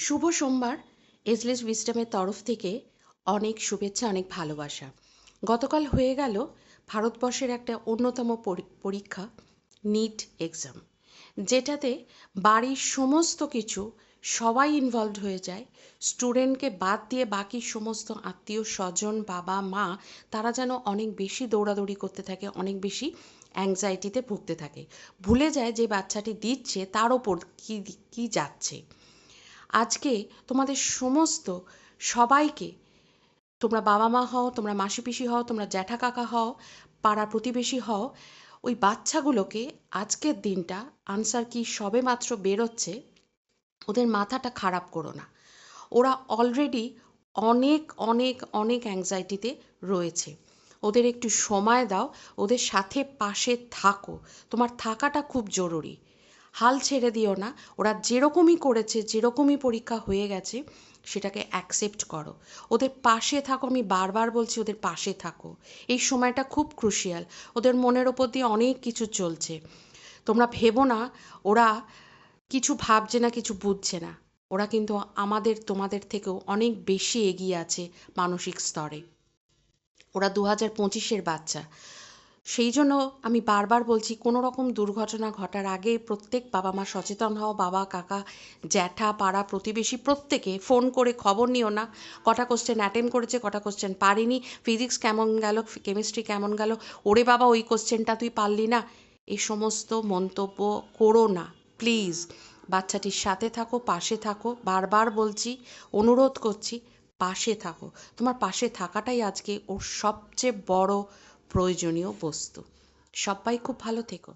শুভ সোমবার। এজলেস উইস্টামের তরফ থেকে অনেক শুভেচ্ছা, অনেক ভালোবাসা। গতকাল হয়ে গেল ভারতবর্ষের একটা অন্যতম পরীক্ষা নিট এক্সাম যেটাতে বাড়ির সমস্ত কিছু সবাই ইনভলভড হয়ে যায়। স্টুডেন্টকে বাদ দিয়ে বাকি সমস্ত আত্মীয় স্বজন, বাবা, মা, তারা যেন অনেক বেশি দৌড়াদৌড়ি করতে থাকে, অনেক বেশি অ্যাংজাইটিতে ভুগতে থাকে। ভুলে যায় যে বাচ্চাটি দিচ্ছে, তার ওপর কী কী যাচ্ছে। আজকে তোমাদের সমস্ত সবাইকে, তোমরা বাবা মা হও, তোমরা মাসি পিসি হও, তোমরা জ্যাঠা কাকা হও পাড়া প্রতিবেশী হও, ওই বাচ্চাগুলোকে আজকের দিনটা আনসার কি সবে মাত্র বেরোচ্ছে, ওদের মাথাটা খারাপ করো না। ওরা অলরেডি অনেক অনেক অনেক অ্যাংজাইটিতে রয়েছে। ওদের একটু সময় দাও, ওদের সাথে পাশে থাকো। তোমার থাকাটা খুব জরুরি। হাল ছেড়ে দিও না। ওরা যেরকমই করেছে, যেরকমই পরীক্ষা হয়ে গেছে, সেটাকে অ্যাকসেপ্ট করো। ওদের পাশে থাকো, আমি বারবার বলছি ওদের পাশে থাকো। এই সময়টা খুব ক্রুশিয়াল ওদের মনের ওপর দিয়ে অনেক কিছু চলছে। তোমরা ভেবো না, ওরা কিছু ভাবছে না, কিছু বুঝছে না। ওরা কিন্তু আমাদের, তোমাদের থেকেও অনেক বেশি এগিয়ে আছে মানসিক স্তরে। ওরা দু হাজার পঁচিশের বাচ্চা। সেই জন্য আমি বারবার বলছি, কোনো রকম দুর্ঘটনা ঘটার আগে প্রত্যেক বাবা মা সচেতন হও, বাবা, কাকা, জ্যাঠা, পাড়া, প্রতিবেশী প্রত্যেকে ফোন করে খবর নিও না। কটা কোশ্চেন অ্যাটেম্প করেছে, কটা কোশ্চেন পারিনি। ফিজিক্স কেমন গেল কেমিস্ট্রি কেমন গেল? ওরে বাবা, ওই কোশ্চেনটা তুই পারলি না। এই সমস্ত মন্তব্য করো না প্লিজ বাচ্চাটির সাথে থাকো, পাশে থাকো। বারবার বলছি, অনুরোধ করছি, পাশে থাকো। তোমার পাশে থাকাটাই আজকে ওর সবচেয়ে বড় প্রয়োজনীয় বস্তু। সবাই খুব ভালো থেকো।